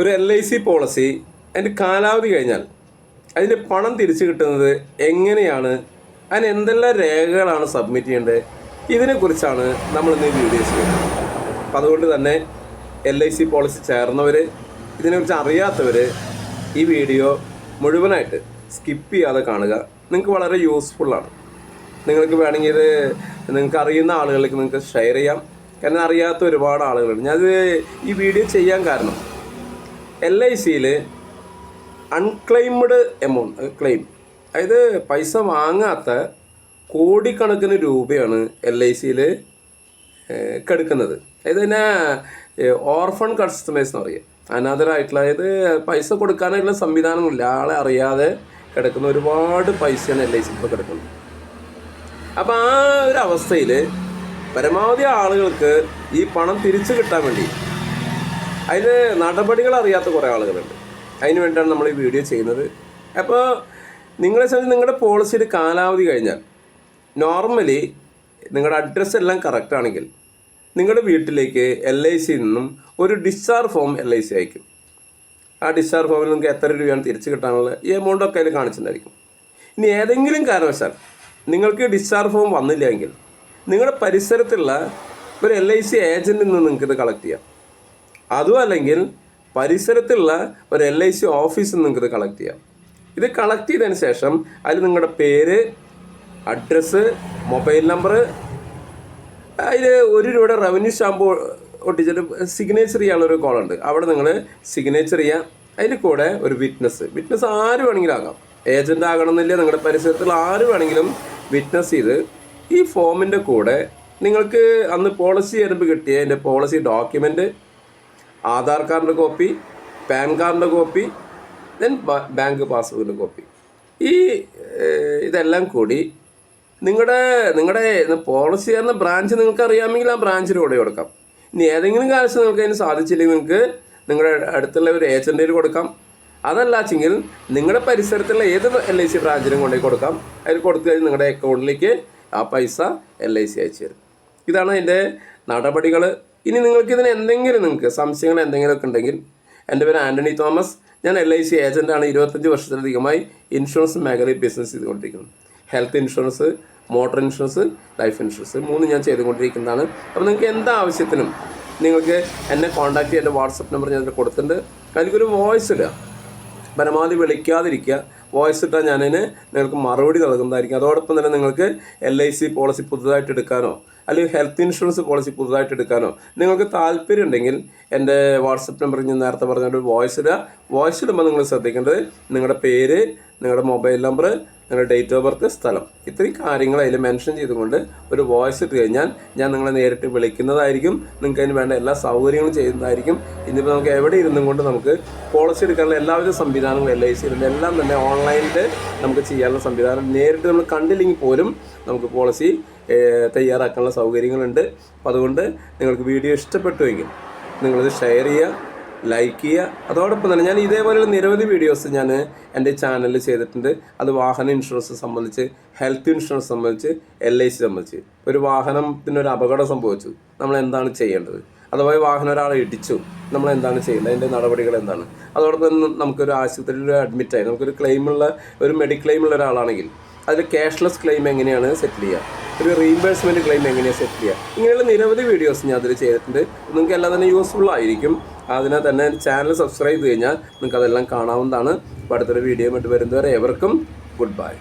ഒരു L I C policy അതിന്റെ കാലാവധി കഴിഞ്ഞാൽ അതിന്റെ പണം തിരിച്ചു കിട്ടുന്നത് എങ്ങനെയാണ്? അതിന് എന്തെല്ലാം രേഖകളാണ് സബ്മിറ്റ് ചെയ്യേണ്ടത്? ഇതിനെക്കുറിച്ചാണ് നമ്മൾ ഇന്ന് വീഡിയോ ചെയ്യുന്നത് അപ്പം അതുകൊണ്ട് തന്നെ എൽ ഐ സി പോളിസി ചേർന്നവർ ഇതിനെക്കുറിച്ച് അറിയാത്തവർ ഈ വീഡിയോ മുഴുവനായിട്ട് സ്കിപ്പ് ചെയ്യാതെ കാണുക. നിങ്ങൾക്ക് വളരെ യൂസ്ഫുള്ളാണ് നിങ്ങൾക്ക് വേണമെങ്കിൽ ഇത് നിങ്ങൾക്ക് അറിയുന്ന ആളുകളിലേക്ക് നിങ്ങൾക്ക് ഷെയർ ചെയ്യാം. കാരണം അറിയാത്ത ഒരുപാട് ആളുകളുണ്ട്. ഞാനത് ഈ വീഡിയോ ചെയ്യാൻ കാരണം എൽ ഐ സിയിൽ അൺക്ലെയിംഡ് എമൗണ്ട് ക്ലെയിം അതായത് പൈസ വാങ്ങാത്ത കോടിക്കണക്കിന് രൂപയാണ് എൽ ഐ സിയിൽ കെടുക്കുന്നത്. അതായത് തന്നെ ഓർഫൺ കസ്റ്റമേഴ്സ് എന്ന് പറയും. അനാഥരായിട്ടുള്ള അതായത് പൈസ കൊടുക്കാനായിട്ടുള്ള സംവിധാനമില്ല ആളെ അറിയാതെ കിടക്കുന്ന ഒരുപാട് പൈസയാണ് എൽ ഐ സി ഇപ്പോൾ കിടക്കുന്നത്. അപ്പോൾ ആ ഒരു അവസ്ഥയിൽ പരമാവധി ആളുകൾക്ക് ഈ പണം തിരിച്ചു കിട്ടാൻ വേണ്ടി അതിന് നടപടികൾ അറിയാത്ത കുറേ ആളുകളുണ്ട്. അതിന് വേണ്ടിയാണ് നമ്മൾ ഈ വീഡിയോ ചെയ്യുന്നത്. അപ്പോൾ നിങ്ങളെ സംബന്ധിച്ച് നിങ്ങളുടെ പോളിസിയുടെ കാലാവധി കഴിഞ്ഞാൽ നോർമലി നിങ്ങളുടെ അഡ്രസ്സ് എല്ലാം കറക്റ്റ് ആണെങ്കിൽ നിങ്ങളുടെ വീട്ടിലേക്ക് എൽ ഐ സിയിൽ നിന്നും ഒരു discharge form L I C അയക്കും. ആ ഡിസ്ചാർജ് ഫോമിൽ നിങ്ങൾക്ക് എത്ര രൂപയാണ് തിരിച്ചു കിട്ടാനുള്ളത്? ഈ എമൗണ്ട് ഒക്കെ അതിൽ കാണിച്ചിട്ടുണ്ടായിരിക്കും. ഇനി ഏതെങ്കിലും കാരണവശാൽ നിങ്ങൾക്ക് ഡിസ്ചാർജ് ഫോം വന്നില്ലെങ്കിൽ നിങ്ങളുടെ പരിസരത്തുള്ള ഒരു എൽ ഐ സി ഏജന്റിൽ നിന്ന് നിങ്ങൾക്കിത് കളക്ട് ചെയ്യാം. അതും അല്ലെങ്കിൽ പരിസരത്തുള്ള ഒരു എൽ ഐ സി ഓഫീസിൽ നിങ്ങൾക്ക് കളക്ട് ചെയ്യാം. ഇത് കളക്ട് ചെയ്തതിന് ശേഷം അതിൽ നിങ്ങളുടെ പേര് അഡ്രസ്സ് മൊബൈൽ നമ്പർ അതിൽ ഒരു രൂപ റവന്യൂ സ്റ്റാമ്പ് ഒട്ടിച്ചിട്ട് സിഗ്നേച്ചർ ചെയ്യാനുള്ളൊരു കോളുണ്ട് അവിടെ നിങ്ങൾ സിഗ്നേച്ചർ ചെയ്യുക അതിൽ കൂടെ ഒരു വിറ്റ്നസ് വിറ്റ്നസ് ആര് വേണമെങ്കിലും ആകാം. ഏജന്റ് ആകണമെന്നില്ല നിങ്ങളുടെ പരിസരത്തുള്ള ആര് വേണമെങ്കിലും വിറ്റ്നസ് ചെയ്ത് ഈ ഫോമിന്റെ കൂടെ നിങ്ങൾക്ക് അന്ന് പോളിസി ചേരുമ്പോൾ കിട്ടിയ എന്റെ പോളിസി ഡോക്യുമെന്റ് ആധാർ കാർഡിന്റെ കോപ്പി പാൻ കാർഡിന്റെ കോപ്പി ദെൻ ബാങ്ക് പാസ്ബുക്കിന്റെ കോപ്പി. ഈ ഇതെല്ലാം കൂടി നിങ്ങളുടെ നിങ്ങളുടെ പോളിസി എന്ന ബ്രാഞ്ച് നിങ്ങൾക്ക് അറിയാമെങ്കിൽ ആ ബ്രാഞ്ചിൽ കൂടെ കൊടുക്കാം. ഇനി ഏതെങ്കിലും കാലത്ത് നിങ്ങൾക്ക് അതിന് സാധിച്ചില്ലെങ്കിൽ നിങ്ങൾക്ക് നിങ്ങളുടെ അടുത്തുള്ള ഒരു ഏജന്റിൽ കൊടുക്കാം. അതല്ലാച്ചെങ്കിൽ നിങ്ങളുടെ പരിസരത്തുള്ള ഏത് എൽ ഐ സി ബ്രാഞ്ചിലും കൊണ്ടുപോയി കൊടുക്കാം. അതിൽ കൊടുത്തു കഴിഞ്ഞാൽ നിങ്ങളുടെ അക്കൗണ്ടിലേക്ക് ആ പൈസ എൽ ഐ സി അയച്ചു തരും. ഇതാണ് അതിന്റെ നടപടികൾ ഇനി നിങ്ങൾക്ക് ഇതിന് എന്തെങ്കിലും നിങ്ങൾക്ക് സംശയങ്ങൾ എന്തെങ്കിലുമൊക്കെ ഉണ്ടെങ്കിൽ എന്റെ പേര് ആന്റണി തോമസ്. ഞാൻ എൽ ഐ സി ഏജന്റാണ് ഇരുപത്തഞ്ച് വർഷത്തിലധികമായി ഇൻഷുറൻസ് മേഖലയിൽ ബിസിനസ് ചെയ്തുകൊണ്ടിരിക്കുന്നത് health insurance motor insurance life insurance മൂന്ന് ഞാൻ ചെയ്തുകൊണ്ടിരിക്കുന്നതാണ്. അപ്പോൾ നിങ്ങൾക്ക് എന്താവശ്യത്തിനും നിങ്ങൾക്ക് എന്നെ കോൺടാക്ട് ചെയ്യാൻ എന്റെ വാട്സപ്പ് നമ്പർ ഞാൻ കൊടുത്തിട്ടുണ്ട്. അതിലേക്കൊരു വോയിസ് ഇടുക. പരമാവധി വിളിക്കാതിരിക്കുക. വോയിസ് ഇട്ടാൽ ഞാനതിന് നിങ്ങൾക്ക് മറുപടി നൽകുന്നതായിരിക്കും. അതോടൊപ്പം തന്നെ നിങ്ങൾക്ക് എൽ ഐ സി പോളിസി പുതുതായിട്ട് എടുക്കാനോ അല്ലെങ്കിൽ ഹെൽത്ത് ഇൻഷുറൻസ് പോളിസി പുതുതായിട്ട് എടുക്കാനോ? നിങ്ങൾക്ക് താല്പര്യം ഉണ്ടെങ്കിൽ എന്റെ വാട്സപ്പ് നമ്പറിൽ ഞാൻ നേരത്തെ പറഞ്ഞൊരു വോയിസ് ഇടുക. വോയിസ് ഇടുമ്പോൾ നിങ്ങൾ ശ്രദ്ധിക്കേണ്ടത് നിങ്ങളുടെ പേര് നിങ്ങളുടെ മൊബൈൽ നമ്പർ നിങ്ങളുടെ ഡേറ്റ് ഓഫ് ബർത്ത് സ്ഥലം. ഇത്രയും കാര്യങ്ങൾ അതിൽ മെൻഷൻ ചെയ്തുകൊണ്ട് ഒരു വോയിസ് ഇട്ട് കഴിഞ്ഞാൽ ഞാൻ നിങ്ങളെ നേരിട്ട് വിളിക്കുന്നതായിരിക്കും. നിങ്ങൾക്ക് അതിന് വേണ്ട എല്ലാ സൗകര്യങ്ങളും ചെയ്യുന്നതായിരിക്കും. ഇന്നിപ്പോൾ നമുക്ക് എവിടെ ഇരുന്നും കൊണ്ട് നമുക്ക് പോളിസി എടുക്കാനുള്ള എല്ലാവിധ സംവിധാനങ്ങളും എൽ ഐ സി എല്ലാം തന്നെ ഓൺലൈനിൽ നമുക്ക് ചെയ്യാനുള്ള സംവിധാനം. നേരിട്ട് നമ്മൾ കണ്ടില്ലെങ്കിൽ പോലും നമുക്ക് പോളിസി തയ്യാറാക്കാനുള്ള സൗകര്യങ്ങളുണ്ട്. അപ്പോൾ അതുകൊണ്ട് നിങ്ങൾക്ക് വീഡിയോ ഇഷ്ടപ്പെട്ടുവെങ്കിൽ നിങ്ങളിത് ഷെയർ ചെയ്യുക. ലൈക്ക് ചെയ്യുക. അതോടൊപ്പം തന്നെ ഞാൻ ഇതേപോലെയുള്ള നിരവധി വീഡിയോസ് ഞാൻ എന്റെ ചാനലിൽ ചെയ്തിട്ടുണ്ട്. അത് വാഹന ഇൻഷുറൻസ് സംബന്ധിച്ച് ഹെൽത്ത് ഇൻഷുറൻസ് സംബന്ധിച്ച് എൽ ഐ സി സംബന്ധിച്ച്. ഒരു വാഹനത്തിന് ഒരു അപകടം സംഭവിച്ചു. നമ്മൾ എന്താണ് ചെയ്യേണ്ടത്? അഥവാ വാഹനം ഒരാളെ ഇടിച്ചു നമ്മൾ എന്താണ് ചെയ്യേണ്ടത്? അതിന്റെ നടപടികൾ എന്താണ്? അതോടൊപ്പം നമുക്കൊരു ആശുപത്രിയിൽ അഡ്മിറ്റായി നമുക്കൊരു ക്ലെയിമുള്ള ഒരു മെഡിക്ലെയിമുള്ള ഒരാളാണെങ്കിൽ അതിൽ ക്യാഷ്ലെസ് ക്ലെയിം എങ്ങനെയാണ് സെറ്റിൽ ചെയ്യുക? ഒരു റീഇംബേഴ്സ്മെന്റ് ക്ലെയിം എങ്ങനെയാണ് സെറ്റ് ചെയ്യുക? ഇങ്ങനെയുള്ള നിരവധി വീഡിയോസ് ഞാൻ അതിൽ ചെയ്തിട്ടുണ്ട്. നിങ്ങൾക്ക് എല്ലാം തന്നെ യൂസ്ഫുൾ ആയിരിക്കും. അതിനെ തന്നെ ചാനൽ സബ്സ്ക്രൈബ് ചെയ്ത് കഴിഞ്ഞാൽ നിങ്ങൾക്ക് അതെല്ലാം കാണാവുന്നതാണ് അടുത്തൊരു വീഡിയോ ആയിട്ട് വരുന്നവരെ എവർക്കും ഗുഡ് ബൈ